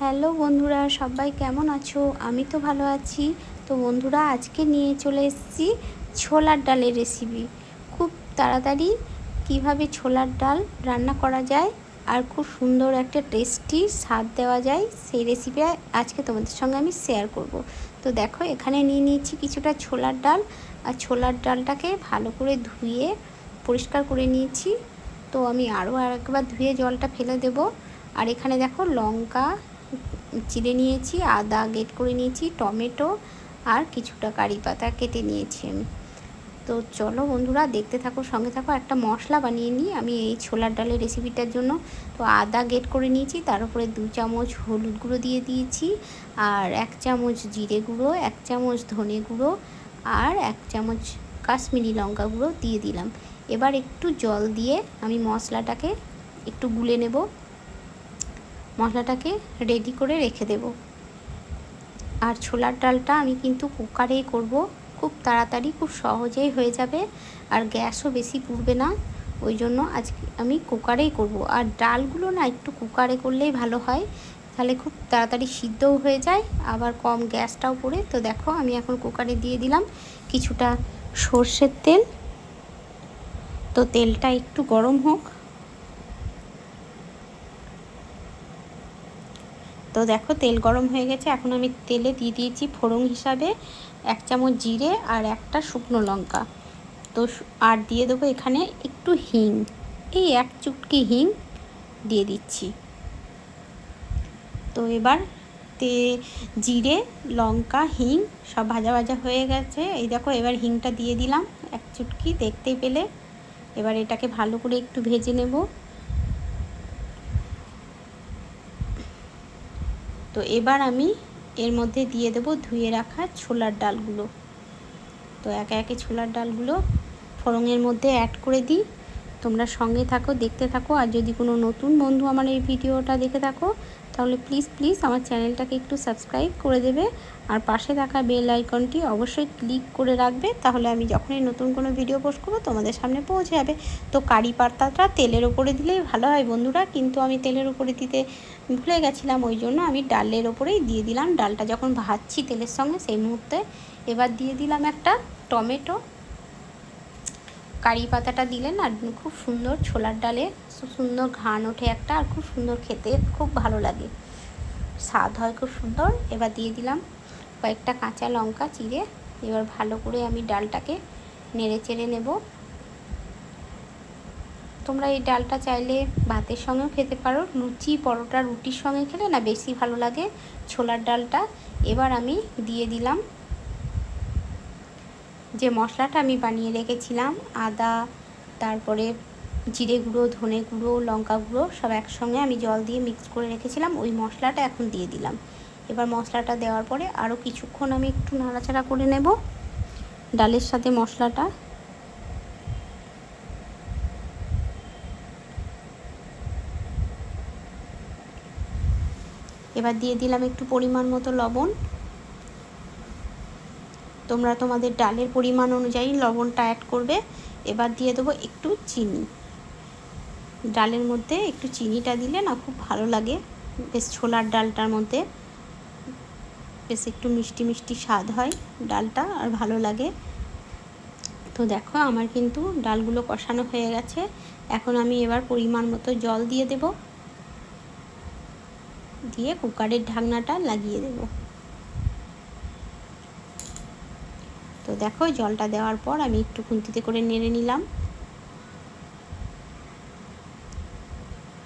Hello বন্ধুরা, সবাই কেমন আছো? আমি তো ভালো আছি। তো বন্ধুরা, আজকে নিয়ে চলে এসেছি ছোলার ডালের রেসিপি খুব তাড়াতাড়ি কীভাবে ছোলার ডাল রান্না করা যায় আর খুব সুন্দর একটা টেস্টি স্বাদ দেওয়া যায়, সেই রেসিপি আজকে তোমাদের সঙ্গে আমি শেয়ার করব। তো দেখো, এখানে নিয়ে নিয়েছি কিছুটা ছোলার ডাল। আর ছোলার ডালটাকে ভালো করে ধুয়ে পরিষ্কার করে নিয়েছি। তো আমি আরও একবার ধুয়ে জলটা ফেলে দেব। আর এখানে দেখো লঙ্কা চিড়ে নিয়েছি, আদা গেট করে নিয়েছি, টমেটো আর কিছুটা কারি পাতা কেটে নিয়েছি আমি। তো চলো বন্ধুরা, দেখতে থাকো, সঙ্গে থাকো, একটা মশলা বানিয়ে নিই আমি এই ছোলার ডালের রেসিপিটার জন্য তো আদা গেট করে নিয়েছি, তার উপরে দু চামচ হলুদ গুঁড়ো দিয়ে দিয়েছি, আর এক চামচ জিরে গুঁড়ো, এক চামচ ধনে গুঁড়ো, আর এক চামচ কাশ্মীরি লঙ্কা গুঁড়ো দিয়ে দিলাম। এবার একটু জল দিয়ে আমি মশলাটাকে একটু গুলে নেব। মশলাটাকে রেডি করে রেখে দেব। আর ছোলার ডালটা আমি কিন্তু কুকারেই করব। খুব তাড়াতাড়ি, খুব সহজেই হয়ে যাবে আর গ্যাসও বেশি পুড়বে না। ওই জন্য আজকে আমি কুকারেই করব। আর ডালগুলো না একটু কুকারে করলেই ভালো হয়। তাহলে খুব তাড়াতাড়ি সিদ্ধও হয়ে যায়, আবার কম গ্যাসটাও পড়ে। তো দেখো, আমি এখন কুকারে দিয়ে দিলাম কিছুটা সর্ষের তেল। তো তেলটা একটু গরম হোক। তো দেখো তেল গরম হয়ে গেছে। এখন আমি তেলে দিয়ে দিয়েছি ফোড়ন হিসাবে এক চামচ জিরে আর একটা শুকনো লঙ্কা। তো আর দিয়ে দেবো এখানে একটু হিং। এই এক চুটকি হিং দিয়ে দিচ্ছি। তো এবার তে, জিরে, লঙ্কা, হিং সব ভাজা ভাজা হয়ে গেছে। এই দেখো এবার হিংটা দিয়ে দিলাম এক চুটকি দেখতেই পেলে। এবার এটাকে ভালো করে একটু ভেজে নেব। তো এবার আমি এর মধ্যে দিয়ে দেব ধুয়ে রাখা ছোলার ডালগুলো। তো একে একে ছোলার ডালগুলো ফোড়নের মধ্যে অ্যাড করে দিই। তোমরা সঙ্গে থাকো, দেখতে থাকো, আর যদি কোনো নতুন বন্ধু আমার এই ভিডিওটা দেখে থাকো তাহলে প্লিজ প্লিজ আমার চ্যানেলটাকে একটু সাবস্ক্রাইব করে দেবে। আর পাশে থাকা বেল আইকনটি অবশ্যই ক্লিক করে রাখবে, তাহলে আমি যখনই নতুন কোনো ভিডিও পোস্ট করব, তোমাদের সামনে পৌঁছে যাবে। তো কারি পাতাটা তেলের ওপরে দিলেই ভালো হয় বন্ধুরা, কিন্তু আমি তেলের ওপরে দিতে ভুলে গেছিলাম, ওই জন্য আমি ডালের ওপরেই দিয়ে দিলাম। ডালটা যখন ভাজছি তেলের সঙ্গে, সেই মুহূর্তে এবার দিয়ে দিলাম একটা টমেটো। কারি পাতাটা দিলে না খুব সুন্দর ছোলার ডালে সুন্দর ঘান ওঠে একটা আর খুব সুন্দর খেতে খুব ভালো লাগে। স্বাদ হয় খুব সুন্দর। এবার দিয়ে দিলাম কয়েকটা কাঁচা লঙ্কা চিড়ে। এবার ভালো করে আমি ডালটাকে নেড়ে চেড়ে নেব। তোমরা এই ডালটা চাইলে ভাতের সঙ্গেও খেতে পারো। লুচি, পরোটা, রুটির সঙ্গে খেলে না বেশি ভালো লাগে ছোলার ডালটা। এবার আমি দিয়ে দিলাম যে মশলাটা আমি বানিয়ে রেখেছিলাম, আদা, তারপরে জিরে গুঁড়ো, ধনে গুঁড়ো, লঙ্কা গুঁড়ো সব একসঙ্গে আমি জল দিয়ে মিক্স করে রেখেছিলাম। ওই মশলাটা এখন দিয়ে দিলাম। এবার মশলাটা দেওয়ার পরে আরও কিছুক্ষণ আমি একটু নাড়াচাড়া করে নেব ডালের সাথে মশলাটা। এবার দিয়ে দিলাম একটু পরিমাণ মতো লবণ। তোমরা তোমাদের ডালের পরিমাণ অনুযায়ী লবণটা অ্যাড করবে। এবার দিয়ে দেবো একটু চিনি। ডালের মধ্যে একটু চিনিটা দিলে না খুব ভালো লাগে। বেশ ছোলার ডালটার মধ্যে বেশ একটু মিষ্টি মিষ্টি স্বাদ হয় ডালটা আর ভালো লাগে। তো দেখো আমার কিন্তু ডালগুলো কষানো হয়ে গেছে। এখন আমি এবার পরিমাণ মতো জল দিয়ে দেব। দিয়ে কুকারের ঢাকনাটা লাগিয়ে দেবো। তো দেখো, জলটা দেওয়ার পর আমি একটু খুন্তিতে করে নেড়ে নিলাম।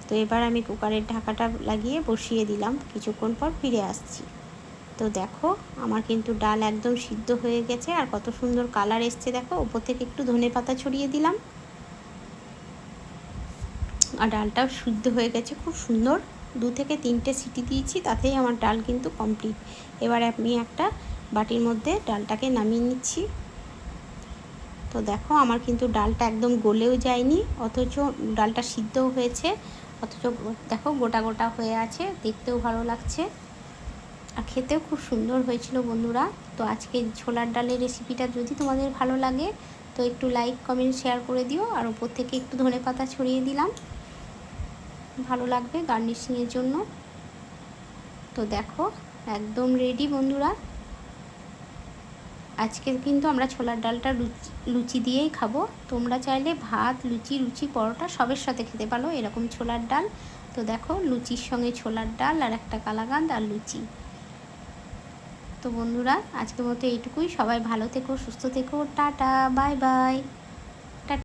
তো এবার আমি কুকারের ঢাকাটা লাগিয়ে বসিয়ে দিলাম। কিছুক্ষণ পর ফিরে আসছি। তো দেখো, আমার কিন্তু ডাল একদম সিদ্ধ হয়ে গেছে। আর কত সুন্দর কালার এসছে, দেখো। ওপর থেকে একটু ধনে পাতা ছড়িয়ে দিলাম। আর ডালটাও সিদ্ধ হয়ে গেছে, খুব সুন্দর। দু থেকে তিনটে সিটি দিয়েছি, তাতেই আমার ডাল কিন্তু কমপ্লিট এবার আমি একটা বাটির মধ্যে ডালটাকে নামিয়ে নিচ্ছি। তো দেখো, আমার কিন্তু ডালটা একদম গলেও যায়নি, অথচ ডালটা সিদ্ধও হয়েছে, অথচ দেখো গোটা গোটা হয়ে আছে, দেখতেও ভালো লাগছে। আর খেতেও খুব সুন্দর হয়েছিল বন্ধুরা। তো আজকে ছোলার ডালের রেসিপিটা যদি তোমাদের ভালো লাগে, তো একটু লাইক, কমেন্ট, শেয়ার করে দিও। আর ওপর থেকে একটু ধনে পাতা ছড়িয়ে দিলাম। ভালো লাগবে গার্নিশিংয়ের জন্য। তো দেখো, একদম রেডি বন্ধুরা। আজকে কিন্তু আমরা ছোলার ডালটা লুচি দিয়েই খাব। তোমরা চাইলে ভাত, লুচি লুচি পরোটা সবের সাথে খেতে পারো, এরকম ছোলার ডাল। তো দেখো, লুচির সঙ্গে ছোলার ডাল আর একটা কালাগান্দ আর লুচি। তো বন্ধুরা, আজকের মতো এইটুকুই। সবাই ভালো থেকো, সুস্থ থেকো। Tata, bye bye.